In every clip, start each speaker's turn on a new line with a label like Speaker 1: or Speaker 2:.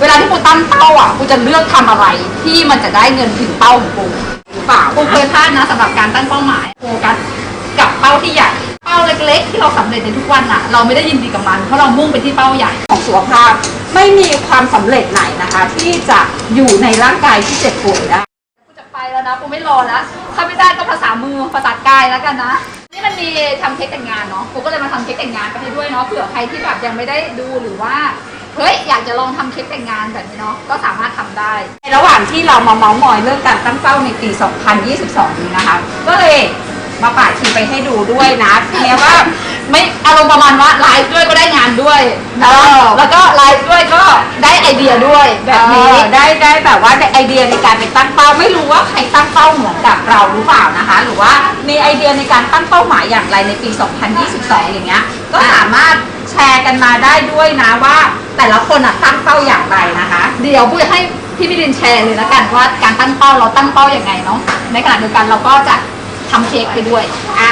Speaker 1: เวลาที่กูตั้งเป้าอะกูจะเลือกทำอะไรที่มันจะได้เงินถึงเป้าของกูหรือเปล่ากูเคยพลาดนะสำหรับการตั้งเป้าหมายโฟกัสกับเป้าที่ใหญ่ เป้าเล็กๆ ที่เราสำเร็จในทุกวันอะ เราไม่ได้ยินดีกับมันเพราะเรามุ่งไปที่เป้าใหญ่
Speaker 2: ของสุขภาพ ไม่มีความสำเร็จไหนนะคะ ที่จะอยู่ในร่างกายที่เจ็บป่วยได้
Speaker 1: กูจะไปแล้วนะกูไม่รอแล้วถ้าไม่ได้ก็ภาษามือภาษากายแล้วกันนะ นี่มันมีทำเค้กแต่งงานเนาะกูก็เลยมาทำเค้กแต่งงานไปให้ด้วยเนาะเผื่อใครที่แบบยังไม่ได้ดูหรือว่า เฮ้ยอยากจะลองทำเค้กแต่งงานแบบนี้เนาะก็สามารถทำได้
Speaker 2: ในระหว่างที่เรามาเมาส์มอยเรื่องการตั้งเป้าในปี 2022 นี้นะคะ ก็เลยมาปาดทีไปให้ดูด้วยนะเนี่ยว่า
Speaker 1: ไม่อารมณ์ประมาณว่าไลฟ์ด้วยก็ได้งานด้วยนะ
Speaker 2: เออ
Speaker 1: แล้วก็ไลฟ์ด้วยก็ได้ไอเดียด้วยแบบนี้
Speaker 2: เออได้ได้แบบว่าได้ไอเดียในการไปตั้งเป้าไม่รู้ว่าใครตั้งเป้าเหมือนกับเราหรือเปล่านะคะ หรือว่ามีไอเดียในการตั้งเป้าหมายอย่างไรในปี 2022 อย่างเงี้ยก็สามารถแช ร์กันมาได้ด้วยนะว่า แต่ละคนอะตั้งเป้าอย่างไรนะคะ
Speaker 1: เดี๋ยวพูดให้พี่มิรินแชร์เลยแล้วกันว่าการตั้งเป้าเราตั้งเป้าอย่างไงเนาะในขณะเดียวกันเราก็จะทำเค้กไปด้วย
Speaker 2: อ่า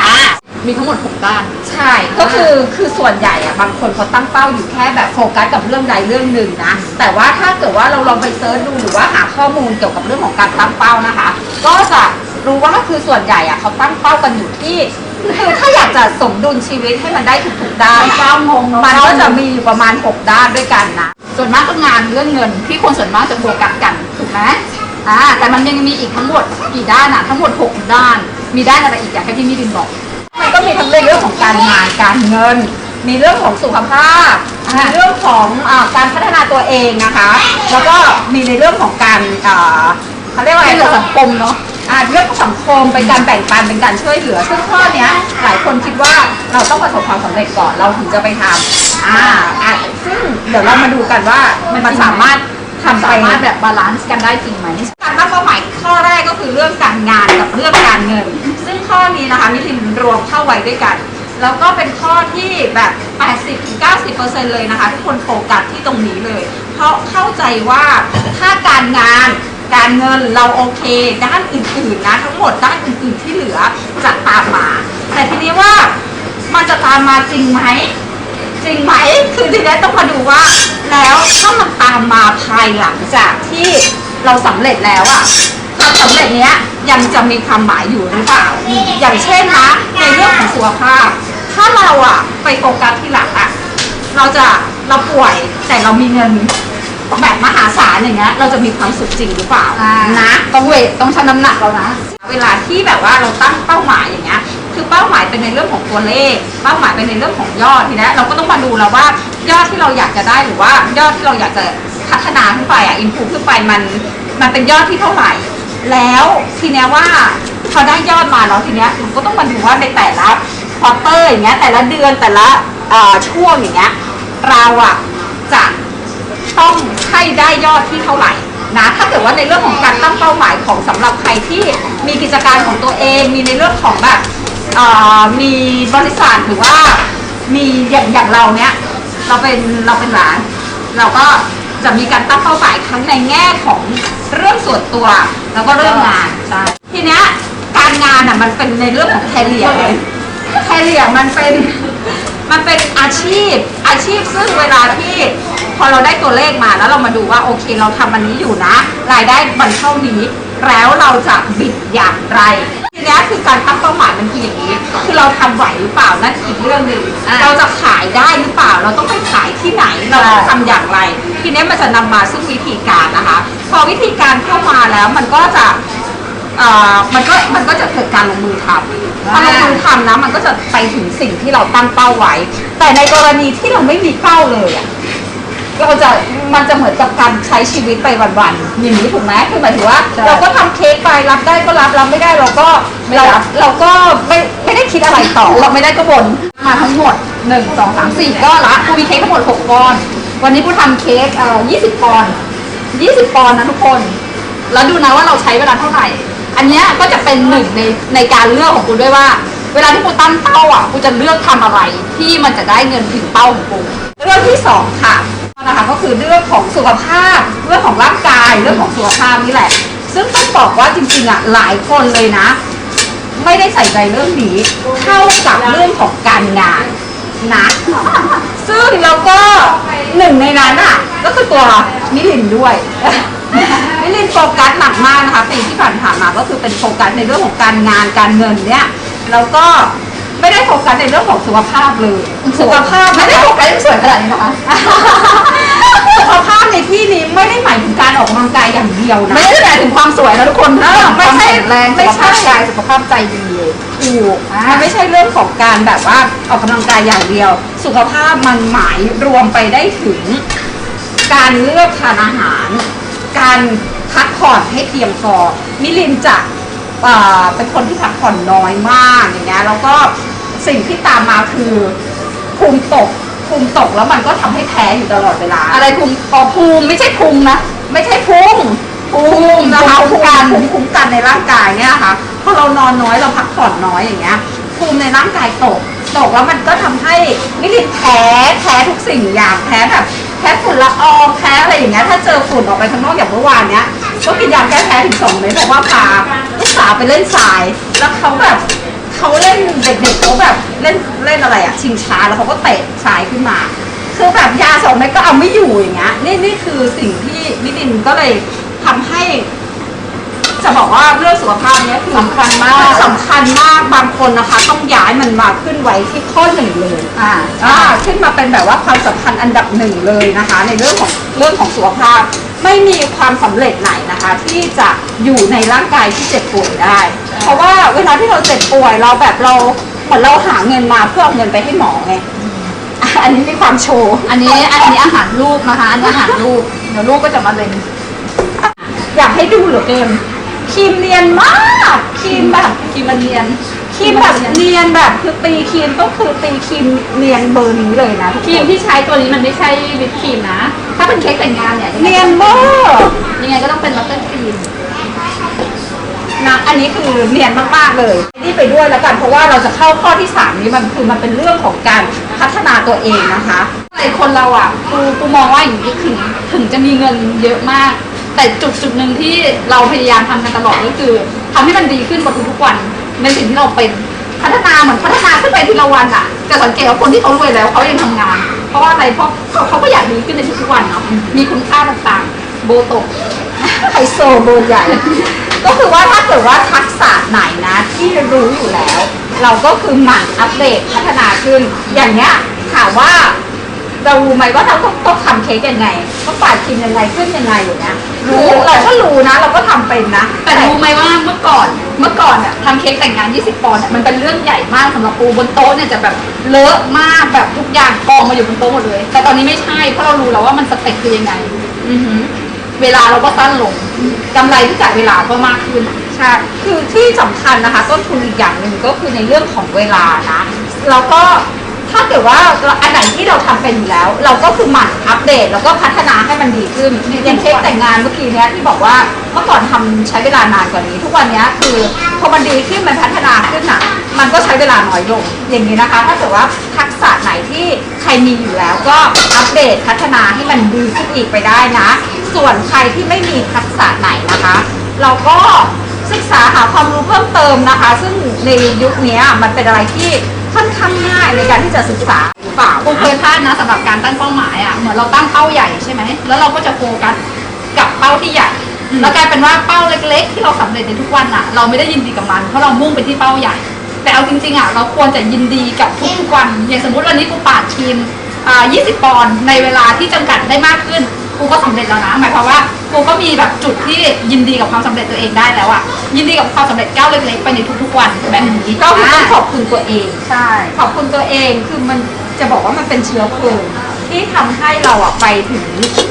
Speaker 1: มีทั้งหมดหกด้าน
Speaker 2: ใช่ ก็คือคือส่วนใหญ่อะบางคนเขาตั้งเป้าอยู่แค่แบบโฟกัสกับเรื่องใดเรื่องหนึ่งนะ แต่ว่าถ้าเกิดว่าเราลองไปเซิร์ชดูหรือว่าหาข้อมูลเกี่ยวกับเรื่องของการตั้งเป้านะคะ ก็จะรู้ว่าคือส่วนใหญ่อะเขาตั้งเป้ากันอยู่ที่ คือถ้าอยากจะสมดุลชีวิตให้มันได้ทุกๆด้านอะ
Speaker 1: เก้างง
Speaker 2: มันก็จะมีอยู่ประมาณ 6 ด้านด้วยกันนะ
Speaker 1: ส่วนมากก็งานเรื่องเงินที่คนส่วนมากจะโฟกัสกันถูกไหมอ่าแต่มันยังมีอีกทั้งหมดกี่ด้านอะทั้งหมดหกด้าน มีด้านอะไรอีกอยากให้พี่มิรินบอก
Speaker 2: มันก็มีทั้งในเรื่องของการงานการเงิน มีเรื่องของสุขภาพ
Speaker 1: อ่า
Speaker 2: มีเรื่องของอาการพัฒนาตัวเองนะคะ แล้วก็มีในเรื่องของการอ่าเขาเรียกว่าอะไร
Speaker 1: ให้เหลือสังคมเนาะ
Speaker 2: อ่าเรื่องสังคมเป็นการแบ่งปันเป็นการช่วยเหลือ ซึ่งข้อเนี้ยหลายคนคิดว่าเราต้องประสบความสำเร็จก่อนเราถึงจะไปทำอ่าอ่าซึ่งเดี๋ยวเรามาดูกันว่ามันสามารถทำไป
Speaker 1: สามารถแบบบาลานซ์กันได้จริงไหม
Speaker 2: การตั้งเป้าหมายข้อแรกก็คือเรื่องการงานกับเรื่องการเงิน ซึ่งข้อนี้นะคะมิลินรวมเข้าไว้ด้วยกัน แล้วก็เป็นข้อที่แบบ 80-90%เลยนะคะ ทุกคนโฟกัสที่ตรงนี้เลย เพราะเข้าใจว่าถ้าการงาน การเงินเราโอเค ด้านอื่นๆนะทั้งหมดด้านอื่นๆที่เหลือจะตามมา แต่ทีนี้ว่ามันจะตามมาจริงไหมจริงไหมคือทีนี้ต้องมาดูว่า แล้วถ้ามันตามมาภายหลังจากที่เราสำเร็จแล้วอะความสำเร็จเนี้ยยังจะมีความหมายอยู่หรือเปล่า อย่างเช่นนะในเรื่องของสุขภาพ ถ้าเราอะไปโฟกัสที่หลังอะเราจะเราป่วยแต่เรามีเงิน แบบมหาศาลอย่างเงี้ยเราจะมีความสุขจริงหรือเปล่า
Speaker 1: อ่า
Speaker 2: นะ
Speaker 1: ต้องเวทต้องชั่งน้ำหนักเรานะ
Speaker 2: เวลาที่แบบว่าเราตั้งเป้าหมายอย่างเงี้ยคือเป้าหมายเป็นในเรื่องของตัวเลข เป้าหมายเป็นในเรื่องของยอดทีนี้เราก็ต้องมาดูแล้วว่ายอดที่เราอยากจะได้หรือว่ายอดที่เราอยากจะพัฒนาขึ้นไปอะอินพูขึ้นไปมันมันเป็นยอดที่เท่าไหร่ แล้วทีเนี้ยว่าพอได้ยอดมาแล้วทีเนี้ยเราก็ต้องมาดูว่าในแต่ละควอเตอร์อย่างเงี้ยแต่ละเดือนแต่ละเอ่อช่วงอย่างเงี้ยเราอะจะ ต้องให้ได้ยอดที่เท่าไหร่นะถ้าเกิดว่าในเรื่องของการตั้งเป้าหมายของสำหรับใครที่มีกิจการของตัวเอง มีในเรื่องของแบบมีบริษัทหรือว่ามีอย่างอย่างเราเนี้ยเราเป็นเราเป็นหลาน เราก็จะมีการตั้งเป้าหมายทั้งในแง่ของเรื่องส่วนตัวแล้วก็เรื่องงาน
Speaker 1: ใช่
Speaker 2: ทีเนี้ยการงานอะมันเป็นในเรื่องของแคเรียเลยแคเรียมันเป็นมันเป็นอาชีพอาชีพซึ่งเวลาที่ พอเราได้ตัวเลขมาแล้วเรามาดูว่าโอเคเราทำอันนี้อยู่นะ รายได้มันเท่านี้ แล้วเราจะบิดอย่างไรทีเนี้ยคือการตั้งเป้าหมายมันคืออย่างนี้ คือเราทำไหวหรือเปล่านั่นอีกเรื่องหนึ่ง
Speaker 1: อ่า
Speaker 2: เราจะขายได้หรือเปล่า เราต้องไปขายที่ไหนเราต้อง
Speaker 1: ใช่
Speaker 2: ทำอย่างไร ทีเนี้ยมันจะนำมาซึ่งวิธีการนะคะ พอวิธีการเข้ามาแล้วมันก็จะ เอ่อมันก็มันก็จะเกิดการลงมือทำพอลงมือทำนะมันก็จะไปถึงสิ่งที่เราตั้งเป้าไว้ แต่ในกรณีที่เราไม่มีเป้าเลยอะ เราจะมันจะเหมือนกับการใช้ชีวิตไปวันๆอย่างนี้ถูกไหมคือหมายถึงว่า
Speaker 1: ใช่
Speaker 2: เราก็ทำเค้กไปรับได้ก็รับรับไม่ได้เราก็
Speaker 1: ไม่
Speaker 2: เรา
Speaker 1: รับ
Speaker 2: เราก็ไม่ไม่ได้คิดอะไรต่อ
Speaker 1: เราไม่ได้ก็บนมาทั้งหมดหนึ่งสองสามสี่ก้อนละกูมีเค้กทั้งหมดหกก้อน วันนี้กูทำเค้กเอ่อยี่สิบปอนด์ยี่สิบปอนด์นะทุกคน แล้วดูนะว่าเราใช้เวลาเท่าไหร่ อันเนี้ยก็จะเป็นหนึ่งในในการเลือกของกูด้วยว่า เวลาที่กูตั้งเป้าอะกูจะเลือกทำอะไรที่มันจะได้เงินถึงเป้าของกู
Speaker 2: เรื่องที่สองค่ะ นะคะก็คือเรื่องของสุขภาพ เรื่องของร่างกาย เรื่องของสุขภาพนี่แหละ ซึ่งต้องบอกว่าจริงๆอะหลายคนเลยนะ ไม่ได้ใส่ใจเรื่องนี้เท่ากับเรื่องของการงานนะซึ่งแล้วก็หนึ่งในนั้นอะก็คือตัวมิลินด้วยมิลินโฟกัสหนักมากนะคะปีที่ผ่านๆมาก็คือเป็นโฟกัสในเรื่องของการงานการเงินเนี่ยแล้วก็ ไม่ได้โฟกัสในเรื่องของสุขภาพเลยสุขภาพ
Speaker 1: ไม่
Speaker 2: ไม่
Speaker 1: ได้
Speaker 2: ได้
Speaker 1: โฟ
Speaker 2: โฟ
Speaker 1: กั
Speaker 2: กั
Speaker 1: ส
Speaker 2: ส
Speaker 1: ยังสวยขนาดนี้นะคะ
Speaker 2: สุขภาพในที่นี้ไม่ได้หมายถึงการออกกำลังกายอย่างเดียวนะ
Speaker 1: ไม่ได้หมายถึงความสวยนะทุกคน
Speaker 2: เออไม่ใช่
Speaker 1: ความแข็งแรง
Speaker 2: ไม่
Speaker 1: สุข
Speaker 2: ใช่
Speaker 1: ภาพกายสุขภาพใจดี
Speaker 2: ถูกมันไม่ใช่เรื่องของการแบบว่าออกกำลังกายอย่างเดียว สุขภาพมันหมายรวมไปได้ถึง การเลือกทานอาหาร การพักผ่อนให้เพียงพอมิลินจะ เอ่อเป็นคนที่พักผ่อนน้อยมากอย่างเงี้ยแล้วก็สิ่งที่ตามมาคือภูมิตกภูมิตกแล้วมันก็ทำให้แพ้อยู่ตลอดเวลา
Speaker 1: อะไรภูมิอ๋อภูมิไม่ใช่พุงนะ
Speaker 2: ไม่ใช่พุ่งพุ่งนะคะ
Speaker 1: ภู
Speaker 2: ภู
Speaker 1: มิ
Speaker 2: มิ
Speaker 1: คุ้
Speaker 2: คุ้
Speaker 1: ม
Speaker 2: ม
Speaker 1: กัน
Speaker 2: คุ้มกันในร่างกายเนี่ยนะคะพอเรานอนน้อยเราพักผ่อนน้อยอย่างเงี้ย ภูมิในร่างกายตก ตกแล้วมันก็ทำให้มิลินแพ้แพ้ทุกสิ่งอย่างแพ้แบบ แพ้ฝุ่นละอองแพ้อะไรอย่างเงี้ยถ้าเจอฝุ่นออกไปข้างนอกอย่างเมื่อวานเนี้ยก็กินยาแก้แพ้ถึงสองเม็ดเพราะว่าพาลูกสาวไปเล่นทราย แล้วเขาแบบเขาเล่นเด็กๆเขาแบบเล่นเล่นอะไรอะชิงช้าแล้วเขาก็เตะทรายขึ้นมาคือแบบยาสองเม็ดก็เอาไม่อยู่อย่างเงี้ยนี่นี่คือสิ่งที่มิดินก็เลยทำให้ จะบอกว่าเรื่องสุขภาพเนี้ยคือ
Speaker 1: สำคัญมาก
Speaker 2: สำคัญมากบางคนนะคะ ต้องย้ายมันมาขึ้นไว้ที่ข้อหนึ่งเลย
Speaker 1: อ่า
Speaker 2: อ่าขึ้นมาเป็นแบบว่าความสำคัญอันดับหนึ่งเลยนะคะ ในเรื่องของเรื่องของสุขภาพ ไม่มีความสำเร็จไหนนะคะ ที่จะอยู่ในร่างกายที่เจ็บป่วยได้ เพราะว่าเวลาที่เราเจ็บป่วยเราแบบเราเหมือนเราหาเงินมาเพื่อเอาเงินไปให้หมอไงอะอันนี้มีความโชว์
Speaker 1: อันนี้อันนี้อาหารลูกนะคะ อันนี้อาหารลูกเดี๋ยวลูกก็จะมาเล็ง
Speaker 2: อยากให้ดูเหลือเกิน ครีมเนียนมากครีมแบบ
Speaker 1: ครีมมันเนียน
Speaker 2: ครีมแบบเนียนแบบคือตีครีมก็คือตีครีมเนียนเบอร์นี้เลยนะทุก
Speaker 1: ครี
Speaker 2: ค
Speaker 1: ม
Speaker 2: น
Speaker 1: ที่ใช้ตัวนี้มันไม่ใช่วิปครีมนะ ถ้าเป็นเค้กแต่งงานเนี่ย
Speaker 2: เนียนมาก
Speaker 1: ยังไงก็ต้องเป็นบัตเตอร์ครีม
Speaker 2: นะอันนี้คือเนียนมากๆเลยนี่ไปด้วยแล้วกันเพราะว่าเราจะเข้าข้อที่สามนี้มันคือมันเป็นเรื่องของการพัฒนาตัวเองนะคะ
Speaker 1: อะไรคนเราอะกูกูมองว่าอย่างนี้ถึงถึงจะมีเงินเยอะมาก แต่จุดจุดหนึ่งที่เราพยายามทำกันตลอดก็คือทำให้มันดีขึ้นกว่าทุกๆวันในสิ่งที่เราเป็น พัฒนาเหมือนพัฒนาขึ้นไปทีละวันอะจะสังเกตว่าคนที่เขารวยแล้วเขายังทำงาน เพราะว่าอะไรเพราะเขาเขาก็อยากดีขึ้นในทุกๆวันเนาะมีคุณค่าต่างๆ โบตก
Speaker 2: ไฮโซเบใหญ่ ก็คือว่าถ้าเกิดว่าทักษะไหนนะที่รู้อยู่แล้ว เราก็คือหมั่นอัปเดตพัฒนาขึ้น อย่างเนี้ยถามว่า เรารู้ไหมว่าเราต้องต้องทำเค้กยังไงต้องปาดครีมยังไงขึ้นยังไงอย่างเงี้ยรู้เราก็รู้นะ เราก็ทำเป็นนะ
Speaker 1: แต่รู้ไหมว่าเมื่อก่อนเมื่อก่อนเนี่ยทำเค้กแต่งงาน 20 ปอนด์เนี่ยมันเป็นเรื่องใหญ่มากสำหรับปูบนโต๊ะเนี่ยจะแบบเลอะมากแบบทุกอย่างกองมาอยู่บนโต๊ะหมดเลย แต่ตอนนี้ไม่ใช่เพราะเรารู้แล้วว่ามันสเต็ปคือยังไง
Speaker 2: อือหือ
Speaker 1: เวลาเราก็สั้นลงกำไรที่จ่ายเวลาก็มากขึ้น
Speaker 2: ใช่ คือที่สำคัญนะคะต้นทุนอีกอย่างหนึ่งก็คือในเรื่องของเวลานะ แล้วก็ ถ้าเกิดว่าอันไหนที่เราทำเป็นอยู่แล้ว เราก็คือหมั่นอัปเดต แล้วก็พัฒนาให้มันดีขึ้นอย่างเค้กแต่งงานเมื่อกี้เนี้ยที่บอกว่าเมื่อก่อนทำใช้เวลานานกว่านี้ ทุกวันนี้คือพอมันดีขึ้นมันพัฒนาขึ้นอะมันก็ใช้เวลาน้อยลงอย่างนี้นะคะ ถ้าเกิดว่าทักษะไหนที่ใครมีอยู่แล้วก็อัปเดตพัฒนาให้มันดีขึ้นอีกไปได้นะ ส่วนใครที่ไม่มีทักษะไหนนะคะ เราก็ศึกษาหาความรู้เพิ่มเติมนะคะ ซึ่งในยุคนี้มันเป็นอะไรที่ ค่อนข้างง่ายในการที่จะศึกษาหรือเปล่า
Speaker 1: ปูเคยพลาดนะสำหรับการตั้งเป้าหมายอะเหมือนเราตั้งเป้าใหญ่ใช่ไหมแล้วเราก็จะโฟกัสกับเป้าที่ใหญ่
Speaker 2: อืม
Speaker 1: แล้วกลายเป็นว่าเป้าเล็ก ๆ ที่เราสำเร็จในทุกวันอะ เราไม่ได้ยินดีกับมันเพราะเรามุ่งไปที่เป้าใหญ่ แต่เอาจริงๆอะเราควรจะยินดีกับทุกๆวันอย่างสมมติวันนี้กูปาดทีมอ่า20 ปอนด์ในเวลาที่จำกัดได้มากขึ้น กูก็สำเร็จแล้วนะ หมายความว่ากูก็มีแบบจุดที่ยินดีกับความสำเร็จตัวเองได้แล้วอะยินดีกับความสำเร็จก้าวเล็กๆไปในทุกๆวันแบบนี้
Speaker 2: ก็คือต้องขอบคุณตัวเอง
Speaker 1: ใช่
Speaker 2: ขอบคุณตัวเองคือมันจะบอกว่ามันเป็นเชื้อเพลิงที่ทำให้เราอะไปถึง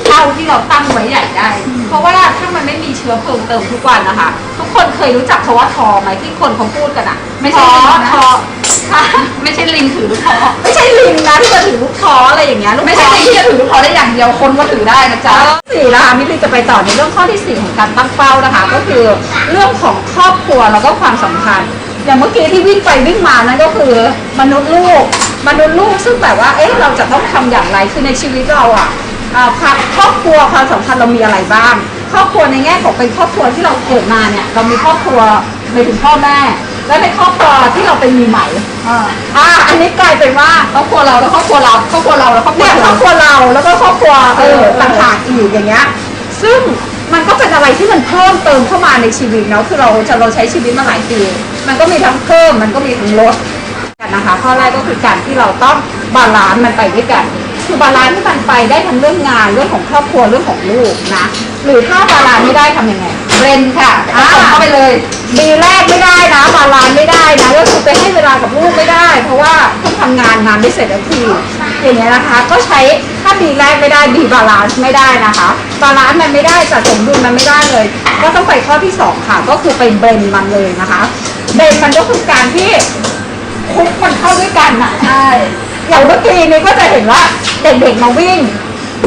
Speaker 2: เป้าที่เราตั้งไว้ใหญ่ได้ เพราะว่าถ้ามันไม่มีเชื้อเพลิงเติมทุกวันนะคะ ทุกคนเคยรู้จักคำว่าทอไหมที่คนเขาพูดกันอะ
Speaker 1: ไม่ใช่
Speaker 2: ทอ
Speaker 1: ลิงนะ
Speaker 2: ทอ
Speaker 1: ไม่ใช่ลิงถือลูกท้อ
Speaker 2: ไม่ใช่ลิงนะที่จะถือลูกท้ออะไรอย่างเงี้ยลูก
Speaker 1: ไม่
Speaker 2: ท้
Speaker 1: ใช่
Speaker 2: อ
Speaker 1: ลิงที่จะถือลูกท้อได้อย่างเดียวคนก็ถือได้นะจ๊ะ
Speaker 2: สี่นะคะมิลลีจะไปต่อในเรื่องข้อที่สี่ของการตั้งเป้านะคะ ก็คือเรื่องของครอบครัวแล้วก็ความสัมพันธ์อย่างเมื่อกี้ที่วิ่งไปวิ่งมานั่นก็คือ มนุษย์ลูก มนุษย์ลูกซึ่งแบบว่าเอ๊ะเราจะต้องทำอย่างไรคือในชีวิตเราอะอ่าความครอบครัวความสัมพันธ์เรามีอะไรบ้าง ครอบครัวในแง่ของเป็นครอบครัวที่เราเกิดมาเนี่ยเรามีครอบครัวไปถึงพ่อแม่ แล้วในครอบครัวที่เราไปมีใหม่
Speaker 1: อ่า
Speaker 2: อ่า อันนี้กลายเป็นว่า
Speaker 1: ครอบครัวเราแล้วครอบครัวเราครอบครัวเราแล้วครอบครัว
Speaker 2: เนี่ยคร
Speaker 1: เรา
Speaker 2: อบครัวเราแล้วก็ครอบครัวเอ
Speaker 1: เอ
Speaker 2: อ
Speaker 1: อ
Speaker 2: ต่างหากอีกอย่างเงี้ย ซึ่งมันก็เป็นอะไรที่มันเพิ่มเติมเข้ามาในชีวิตเนาะคือเราจะเราใช้ชีวิตมาหลายปี มันก็มีทั้งเพิ่มมันก็มีทั้งลดกันนะคะข้อแรกก็คือการที่เราต้องบาลานซ์มันไปด้วยกัน คือบาลานซ์ที่มันไปได้ทั้งเรื่องงานเรื่องของครอบครัวเรื่องของลูกนะหรือถ้าบาลานซ์ไม่ได้ทำยังไง
Speaker 1: เบรนค่ะผสมเข้าไปเลย
Speaker 2: ปีแรกไม่ได้นะบาลานซ์ไม่ได้นะก็คือไปให้เวลากับลูกไม่ได้ เพราะว่าต้องทำงานงานไม่เสร็จสักทีอย่างเงี้ยนะคะ ก็ใช้ถ้าบีแรกไม่ได้บีบาลานซ์ไม่ได้นะคะบาลานซ์มันไม่ได้จัดสมดุลมันไม่ได้เลย ก็ต้องไปข้อที่สองค่ะ ก็คือไปเบรนมันเลยนะคะเบรนมันก็คือการที่คลุกมันเข้าด้วยกันน่ะ
Speaker 1: ใช่
Speaker 2: อย่างเมื่อกี้นี้ก็จะเห็นว่าเด็กๆมาวิ่ง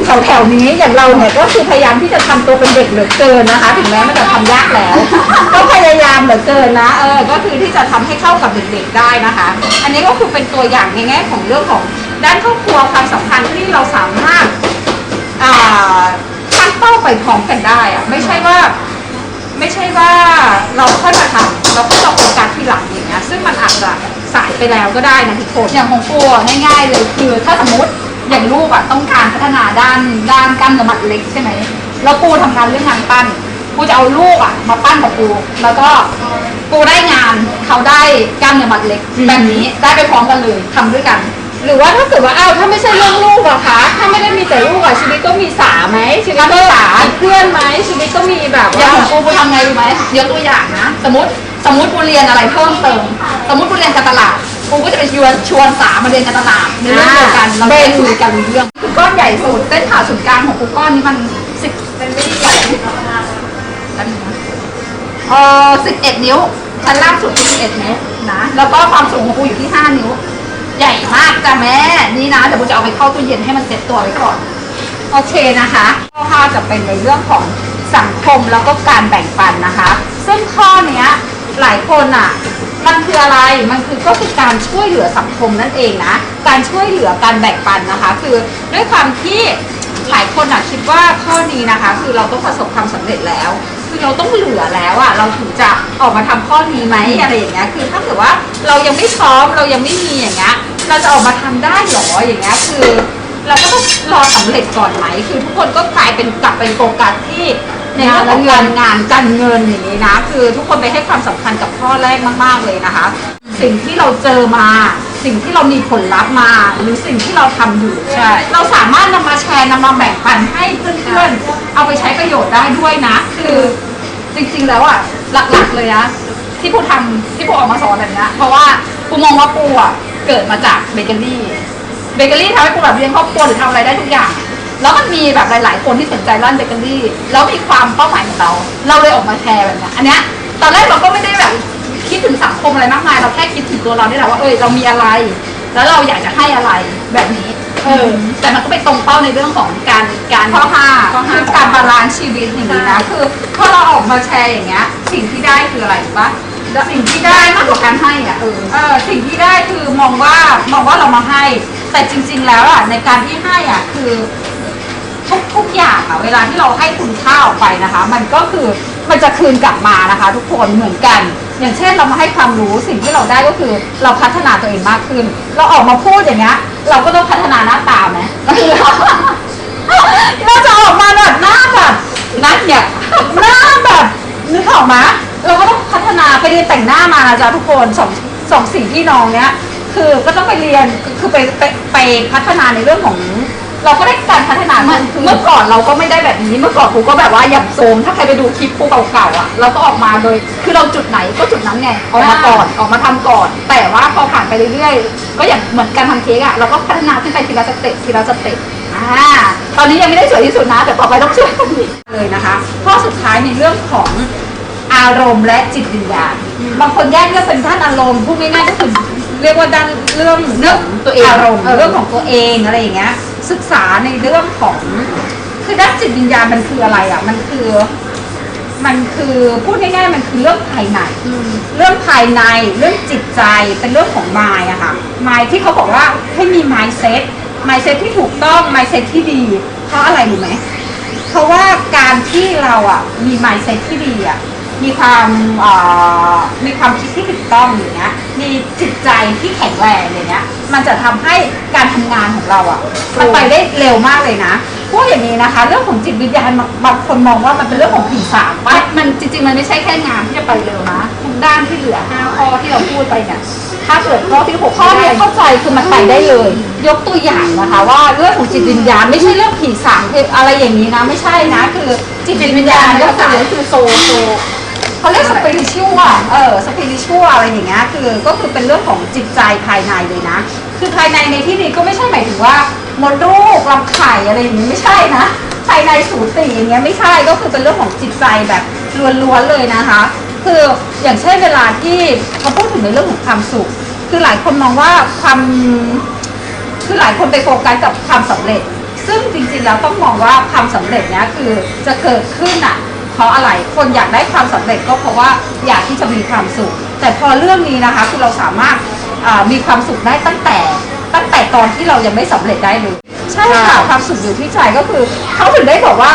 Speaker 2: แถวแถวๆนี้อย่างเราเนี่ยก็คือพยายามที่จะทำตัวเป็นเด็กเหลือเกินนะคะ ถึงแม้มันจะทำยากแล้ว ก็พยายามเหลือเกินนะเออก็คือที่จะทำให้เข้ากับเด็กๆได้นะคะ อันนี้ก็คือเป็นตัวอย่างในแง่ของเรื่องของด้านครอบครัวความสัมพันธ์ที่เราสามารถอ่าตั้งเป้าไปพร้อมกันได้อะไม่ใช่ว่าไม่ใช่ว่าเราค่อยมาทำเราค่อยมาโฟกัสที่หลังอย่างเงี้ยซึ่งมันอาจจะสายไปแล้วก็ได้นะทุกคน
Speaker 1: อย่างของกูอะง่ายๆเลยคือถ้าสมมติ อย่างลูกอะต้องการพัฒนาด้านด้านกล้ามเนื้อมัดเล็กใช่ไหมแล้วกูทำงานเรื่องงานปั้นกูจะเอาลูกอะมาปั้นกับกูแล้วก็กูได้งานเขาได้กล้ามเนื้อมัดเล็กแบบนี้ได้ไปพร้อมกันเลยทำด้วยกัน
Speaker 2: หรือว่าถ้าเกิดว่าอ้าวถ้าไม่ใช่เรื่องลูกอะคะถ้าไม่ได้มีแต่ลูกอะชีวิตก็มีสาไหมชีวิตก็มีเพื่อนไหมชีวิตก็มีแบบ
Speaker 1: อย่าง
Speaker 2: ว่า
Speaker 1: ของกูกูทำไงรู้ไหมยกตัวอย่างนะ สมมติสมมติกูเรียนอะไรเพิ่มเติม สมมติกูเรียนการตลาดกูก็จะไป ชวนชวนสามาเรียนการตลาดในเรื่องเดียวกันเราได้คุยกันรู้เรื่องคือก้อนใหญ่สุดเส้นผ่าศูนย์กลางของกูก้อนนี้มันสิบเป็นไม่ได้ใหญ่อันนี้นะเออสิบเอ็ดนิ้วชั้นล่างสุดคือสิบเอ็ดนิ้วนะแล้วก็ความสูงของกูอยู่ที่ห้านิ้ว ใหญ่มากจ้ะแม่นี่นะเดี๋ยวกูจะเอาไปเข้าตู้เย็นให้มันเซ็ตตัวไว้ก่อน
Speaker 2: โอเคนะคะข้อห้าจะเป็นในเรื่องของสังคมแล้วก็การแบ่งปันนะคะ ซึ่งข้อเนี้ยหลายคนอะ มันคืออะไร มันคือก็คือการช่วยเหลือสังคมนั่นเองนะ การช่วยเหลือการแบ่งปันนะคะ คือด้วยความที่หลายคนอะคิดว่าข้อนี้นะคะ คือเราต้องประสบความสำเร็จแล้ว คือเราต้องเหลือแล้วอะเราถึงจะออกมาทำข้อนี้ไหมอะไรอย่างเงี้ย คือถ้าเกิดว่าเรายังไม่พร้อมเรายังไม่มีอย่างเงี้ย เราจะออกมาทำได้หรออย่างเงี้ย คือ เราก็ต้องรอสำเร็จก่อนไหม คือทุกคนก็กลายเป็นกลับไปโฟกัสที่ ในเรื่องของการงานการเงินอย่างนี้นะ คือทุกคนไปให้ความสำคัญกับข้อแรกมาก ๆ เลยนะคะ สิ่งที่เราเจอมา สิ่งที่เรามีผลลัพธ์มา หรือสิ่งที่เราทำอยู่
Speaker 1: ใช่
Speaker 2: เราสามารถนำมาแชร์นำมาแบ่งปันให้เพื่อนๆเอาไปใช้ประโยชน์ได้ด้วยนะ
Speaker 1: คือจริงๆแล้วอะหลักๆเลยนะที่ปูทำที่ปูออกมาสอนแบบเนี้ยเพราะว่าปูมองว่าปูอะเกิดมาจากเบเกอรี่ เบเกอรี่ทำให้ปูแบบเลี้ยงครอบครัวหรือทำอะไรได้ทุกอย่าง แล้วมันมีแบบหลาย ๆ คนที่สนใจร้านเบเกอรี่แล้วมีความเป้าหมายของเราเราเลยออกมาแชร์แบบเนี้ยอันเนี้ยตอนแรกเราก็ไม่ได้แบบคิดถึงสังคมอะไรมากมาย เราแค่คิดถึงตัวเรานี่แหละว่าเออเรามีอะไร แล้วเราอยากจะให้อะไรแบบนี้เออแต่มันก็ไปตรงเป้าในเรื่องของการการ
Speaker 2: ข้อห้า
Speaker 1: ข้อห้า
Speaker 2: คือการบาลานซ์ชีวิตอย่างนี้นะคือพอเราออกมาแชร์อย่างเงี้ย สิ่งที่ได้คืออะไรรู้ปะสิ่งที่ได้
Speaker 1: ได้มากกว่าการให้อะเออ
Speaker 2: เออสิ่งที่ได้คือมองว่ามองว่าเรามาให้ แต่จริง ๆ แล้วอะในการที่ให้อะคือ ทุกทุกอย่างอะเวลาที่เราให้คุณค่าออกไปนะคะ มันก็คือมันจะคืนกลับมานะคะ ทุกคนเหมือนกัน อย่างเช่นเรามาให้ความรู้สิ่งที่เราได้ก็คือเราพัฒนาตัวเองมากขึ้น เราออกมาพูดอย่างเงี้ยเราก็ต้องพัฒนาหน้าตาไหมเราจะออกมาแบบหน้าแบบนั่นเนี่ยหน้าแบบนึกออกไหมเราก็ต้องพัฒนาไปเรียนแต่งหน้ามานะจ๊ะทุกคนสองสองสิ่งพี่น้องเนี้ยคือก็ต้องไปเรียนคือไปไปไปพัฒนาในเรื่องของ เราก็ได้การพัฒนา
Speaker 1: เมื่
Speaker 2: เมื่
Speaker 1: อ
Speaker 2: อคือ
Speaker 1: เมื่อก่อนเราก็ไม่ได้แบบนี้ เมื่อก่อนกูก็แบบว่าหยับโซมถ้าใครไปดูคลิปกูเก่าๆอะเราก็ออกมาโดย คือเราจุดไหนก็จุดนั้นไงออกมาก่อนออกมาทำก่อน แต่ว่าพอผ่านไปเรื่อยๆ ก็อย่างเหมือนการทำเค้กอะเราก็พัฒนาขึ้นไปทีละสเต็ปทีละสเต็ปอ่าตอนนี้ยังไม่ได้สวยที่สุดนะ แต่ต่อไปต้องช่วยกันอีก
Speaker 2: เลยนะคะข้อสุดท้ายในเรื่องของอารมณ์และจิตวิญญาณบางคนแยกเรื่องเป็นด้านอารมณ์พูดง่ายๆก็คือเรียกว่าด้านเรื่อง
Speaker 1: เรื่องตัวเอง
Speaker 2: อารมณ์
Speaker 1: เออ
Speaker 2: เรื่องของตัวเองอะไรอย่างเงี้ย ศึกษาในเรื่องของ คือด้านจิตวิญญาณมันคืออะไรอะ มันคือ มันคือพูดง่ายๆมันคือเรื่องภายในเรื่องภายในเรื่องจิตใจเป็นเรื่องของมายอะค่ะมายที่เขาบอกว่าให้มี mindset mindset ที่ถูกต้อง mindset ที่ดี เพราะอะไรรู้ไหมเพราะว่าการที่เราอะมี mindset ที่ดีอะ มีความมีความคิดที่ถูกต้องอย่างเงี้ยมีจิตใจที่แข็งแรงอย่างเงี้ยมันจะทำให้การทำงานของเราอะมันไปได้เร็วมากเลยนะพูดอย่างนี้นะคะ เรื่องของจิตวิญญาณบางคนมองว่ามันเป็นเรื่องของผีสาง
Speaker 1: ว่า
Speaker 2: ป
Speaker 1: มันจริงๆมันไม่ใช่แค่งานที่จะไปเร็วนะทุกด้านที่เหลือ5ข้อที่เราพูดไปเนี่ยถ้าเกิดข้อที่6
Speaker 2: ข้
Speaker 1: ข้
Speaker 2: อ
Speaker 1: อ
Speaker 2: นี้
Speaker 1: นี้
Speaker 2: เข้าใจคือมันไปได้เลย ยกตัวอย่างนะคะ ว่าเรื่องของจิตวิญญาณไม่ใช่เรื่องผีสางคืออะไรอย่างนี้นะ ไม่ใช่นะ คือจิตวิญญาณก็คือ
Speaker 1: โซโซ
Speaker 2: เขาเรียกสปิริชัวเออสปิริชัวอะไรอย่างเงี้ยคือก็คือเป็นเรื่องของจิตใจภายในเลยนะ คือภายในในที่นี้ก็ไม่ใช่หมายถึงว่ามดลูกลำไข่อะไรอย่างนี้ไม่ใช่นะภายในสูติอย่างเงี้ยไม่ใช่ก็คือเป็นเรื่องของจิตใจแบบล้วนๆเลยนะคะ คืออย่างเช่นเวลาที่เขาพูดถึงในเรื่องของความสุข คือหลายคนมองว่าความคือหลายคนไปโฟกัสกับความสำเร็จ ซึ่งจริงๆแล้วต้องมองว่าความสำเร็จเนี้ยคือจะเกิดขึ้นอะ เพราะอะไรคนอยากได้ความสำเร็จก็เพราะว่าอยากที่จะมีความสุข แต่พอเรื่องนี้นะคะคือเราสามารถอ่ามีความสุขได้ตั้งแต่ ตั้งแต่ตอนที่เรายังไม่สำเร็จได้เลยใช่ค่ะความสุขอยู่ที่ใจก็คือเขาถึงได้บอกว่า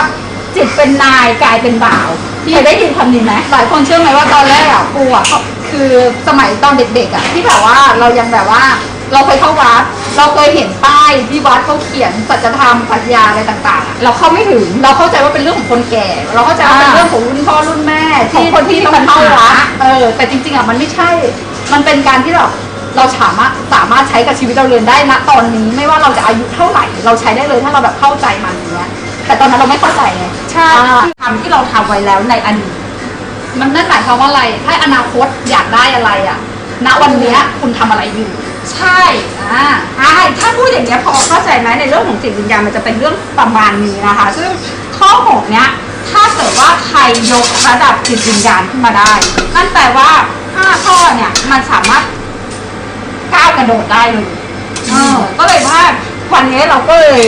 Speaker 2: จิตเป็นนายกายเป็นบ่าวเคยได้ยินคำนี้ไหม
Speaker 1: หลายคนเชื่อไหมว่าตอนแรกอะปูอะเขาคือสมัยตอนเด็กๆอะที่แบบว่าเรายังแบบว่า เราเคยเข้าวัด เราเคยเห็นป้ายที่วัดเขาเขียนสัจธรรมปรัชญาอะไรต่างๆอะ
Speaker 2: เราเข้าไม่ถึง
Speaker 1: เราเข้าใจว่าเป็นเรื่องของคนแก่ เราเข้าใจว่าเป็น
Speaker 2: อ่า
Speaker 1: เรื่องของรุ่นพ่อรุ่นแม่
Speaker 2: ของคนที่
Speaker 1: ต้องเข้า
Speaker 2: มีปัญ
Speaker 1: วั
Speaker 2: หา
Speaker 1: ดเออ แต่จริง ๆอะมันไม่ใช่ มันเป็นการที่เราเราสามารถสามารถใช้กับชีวิตเราเรียนได้นะตอนนี้ไม่ว่าเราจะอายุเท่าไหร่ เราใช้ได้เลยถ้าเราแบบเข้าใจมันอย่างเงี้ยแต่ตอนนั้นเราไม่เข้าใจไง
Speaker 2: ใช่
Speaker 1: อ่า
Speaker 2: คือทำที่เราทำไว้แล้วในอดีต
Speaker 1: มันนั่นหมายความว่าอะไร ถ้าอนาคตอยากได้อะไรอะ ณวันเนี้ยคุณทำอะไรอยู่
Speaker 2: ใช่
Speaker 1: อ่า
Speaker 2: อ่าถ้าพูดอย่างเงี้ยพอเข้าใจไหมในเรื่องของจิตวิญญาณมันจะเป็นเรื่องประมาณนี้นะคะ ซึ่งข้อหกเนี้ยถ้าเกิดว่าใครยกระดับจิตวิญญาณขึ้นมาได้นั่นแปลว่าห้าข้อเนี่ยมันสามารถก้าวกระโดดได้เลยเออก็เลยว่าวันนี้เราก็เลย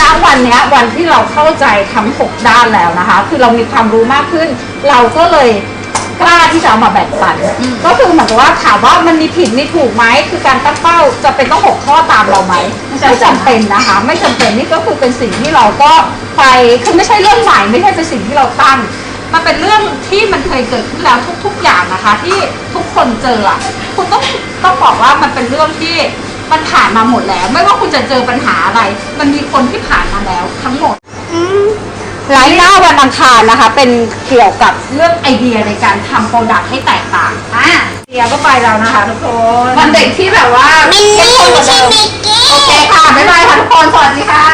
Speaker 2: ณวันนี้วันที่เราเข้าใจทั้งหกด้านแล้วนะคะ คือเรามีความรู้มากขึ้น เราก็เลย กล้าที่จะเอามาแบ่งปัน
Speaker 1: อืม
Speaker 2: ก็คือเหมือนกับว่าถามว่ามันมีผิดมีถูกไหมคือการตั้งเป้าจะเป็นต้องหกข้อตามเราไหมไม่จำเป็นนะคะ ไม่จำเป็นนี่ก็คือเป็นสิ่งที่เราก็ไปคือไม่ใช่เรื่องใหม่ไม่ใช่เป็นสิ่งที่เราตั้ง มันเป็นเรื่องที่มันเคยเกิดขึ้นแล้วทุก ๆ อย่างนะคะ ที่ทุกคนเจออะคุณต้องต้องบอกว่ามันเป็นเรื่องที่มันผ่านมาหมดแล้ว ไม่ว่าคุณจะเจอปัญหาอะไร มันมีคนที่ผ่านมาแล้วทั้งหมด ไลฟ์หน้าวันอังคารนะคะ เป็นเกี่ยวกับเรื่องไอเดียในการทำโปรดักต์ให้แตกต่าง
Speaker 1: อ่า
Speaker 2: เดียก็ไปแล้วนะคะทุกคน
Speaker 1: วันเด็กที่แบบว่า
Speaker 3: มินนี่ไม่ใช่มิกกี้
Speaker 1: โอเคค่ะ บ๊ายบายค่ะทุกคน สวัสดีค่ะ